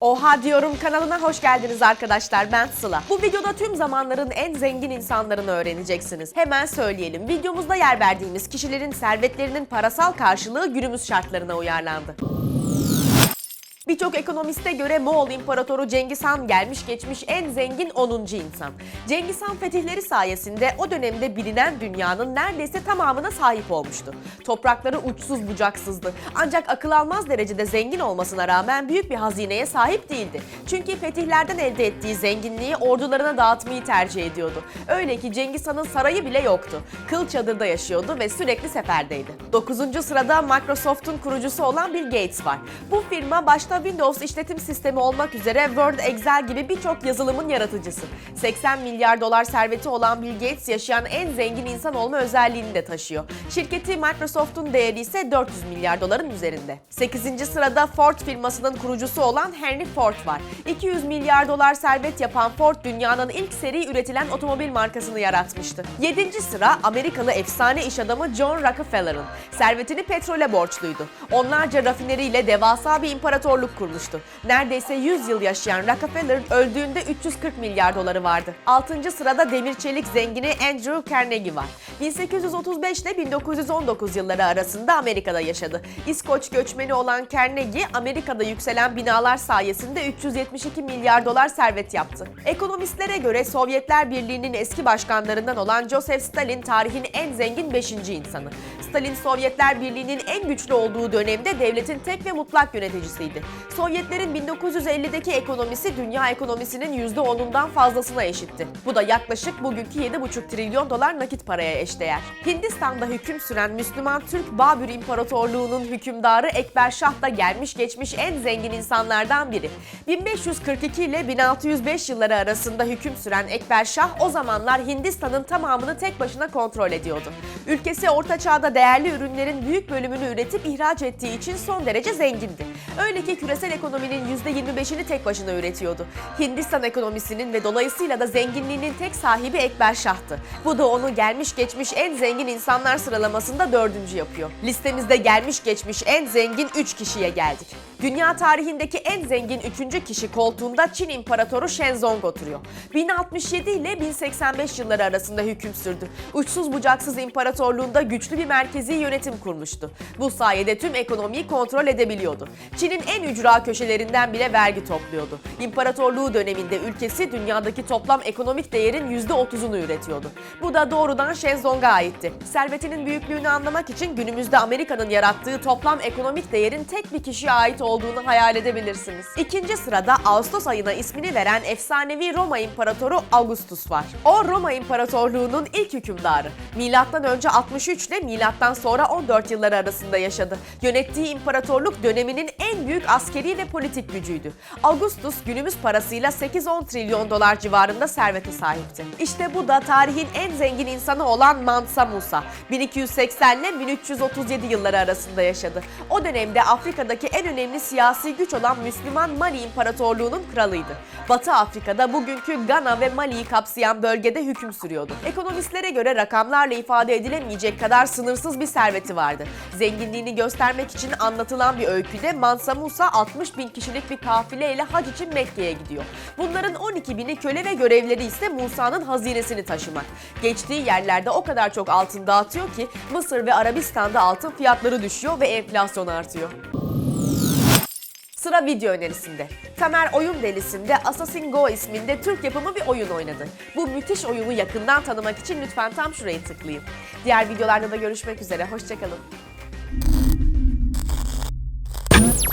Oha diyorum kanalına hoş geldiniz arkadaşlar ben Sıla. Bu videoda tüm zamanların en zengin insanlarını öğreneceksiniz. Hemen söyleyelim videomuzda yer verdiğimiz kişilerin servetlerinin parasal karşılığı günümüz şartlarına uyarlandı. Birçok ekonomiste göre Moğol İmparatoru Cengiz Han gelmiş geçmiş en zengin 10. insan. Cengiz Han fetihleri sayesinde o dönemde bilinen dünyanın neredeyse tamamına sahip olmuştu. Toprakları uçsuz bucaksızdı. Ancak akıl almaz derecede zengin olmasına rağmen büyük bir hazineye sahip değildi. Çünkü fetihlerden elde ettiği zenginliği ordularına dağıtmayı tercih ediyordu. Öyle ki Cengiz Han'ın sarayı bile yoktu. Kıl çadırda yaşıyordu ve sürekli seferdeydi. 9. sırada Microsoft'un kurucusu olan Bill Gates var. Bu firma başta Windows işletim sistemi olmak üzere Word, Excel gibi birçok yazılımın yaratıcısı. 80 milyar dolar serveti olan Bill Gates yaşayan en zengin insan olma özelliğini de taşıyor. Şirketi Microsoft'un değeri ise 400 milyar doların üzerinde. 8. sırada Ford firmasının kurucusu olan Henry Ford var. 200 milyar dolar servet yapan Ford dünyanın ilk seri üretilen otomobil markasını yaratmıştı. 7. sıra Amerikalı efsane iş adamı John Rockefeller'ın. Servetini petrole borçluydu. Onlarca rafineriyle devasa bir imparatorluk kurmuştu. Neredeyse 100 yıl yaşayan Rockefeller öldüğünde 340 milyar doları vardı. 6. sırada demir çelik zengini Andrew Carnegie var. 1835 ile 1919 yılları arasında Amerika'da yaşadı. İskoç göçmeni olan Carnegie, Amerika'da yükselen binalar sayesinde 372 milyar dolar servet yaptı. Ekonomistlere göre Sovyetler Birliği'nin eski başkanlarından olan Joseph Stalin tarihin en zengin 5. insanı. Stalin Sovyetler Birliği'nin en güçlü olduğu dönemde devletin tek ve mutlak yöneticisiydi. Sovyetlerin 1950'deki ekonomisi dünya ekonomisinin %10'undan fazlasına eşitti. Bu da yaklaşık bugünkü 7,5 trilyon dolar nakit paraya eşdeğer. Hindistan'da hüküm süren Müslüman Türk Babür İmparatorluğu'nun hükümdarı Ekber Şah da gelmiş geçmiş en zengin insanlardan biri. 1542 ile 1605 yılları arasında hüküm süren Ekber Şah o zamanlar Hindistan'ın tamamını tek başına kontrol ediyordu. Ülkesi Orta Çağ'da değerli ürünlerin büyük bölümünü üretip ihraç ettiği için son derece zengindi. Öyle ki küresel ekonominin %25'ini tek başına üretiyordu. Hindistan ekonomisinin ve dolayısıyla da zenginliğinin tek sahibi Ekber Şah'tı. Bu da onu gelmiş geçmiş en zengin insanlar sıralamasında dördüncü yapıyor. Listemizde gelmiş geçmiş en zengin 3 kişiye geldik. Dünya tarihindeki en zengin üçüncü kişi koltuğunda Çin İmparatoru Shenzong oturuyor. 1067 ile 1085 yılları arasında hüküm sürdü. Uçsuz bucaksız imparatorluğunda güçlü bir merkezi yönetim kurmuştu. Bu sayede tüm ekonomiyi kontrol edebiliyordu. Çin'in en ücra köşelerinden bile vergi topluyordu. İmparatorluğu döneminde ülkesi dünyadaki toplam ekonomik değerin %30'unu üretiyordu. Bu da doğrudan Shenzong'a aitti. Servetinin büyüklüğünü anlamak için günümüzde Amerika'nın yarattığı toplam ekonomik değerin tek bir kişiye ait olduğunu hayal edebilirsiniz. İkinci sırada Ağustos ayına ismini veren efsanevi Roma İmparatoru Augustus var. O Roma İmparatorluğu'nun ilk hükümdarı. Milattan önce 63 ile milattan sonra 14 yılları arasında yaşadı. Yönettiği imparatorluk döneminin en büyük askeri ve politik gücüydü. Augustus günümüz parasıyla 8-10 trilyon dolar civarında servete sahipti. İşte bu da tarihin en zengin insanı olan Mansa Musa. 1280 ile 1337 yılları arasında yaşadı. O dönemde Afrika'daki en önemli siyasi güç olan Müslüman Mali İmparatorluğu'nun kralıydı. Batı Afrika'da bugünkü Gana ve Mali'yi kapsayan bölgede hüküm sürüyordu. Ekonomistlere göre rakamlarla ifade edilemeyecek kadar sınırsız bir serveti vardı. Zenginliğini göstermek için anlatılan bir öyküde Mansa Musa 60 bin kişilik bir kafileyle hac için Mekke'ye gidiyor. Bunların 12 bini köle ve görevleri ise Musa'nın hazinesini taşımak. Geçtiği yerlerde o kadar çok altın dağıtıyor ki Mısır ve Arabistan'da altın fiyatları düşüyor ve enflasyon artıyor. Sıra video önerisinde. Tamer Oyun Delisi'nde Assassin Go isminde Türk yapımı bir oyun oynadı. Bu müthiş oyunu yakından tanımak için lütfen tam şurayı tıklayın. Diğer videolarda da görüşmek üzere, hoşçakalın.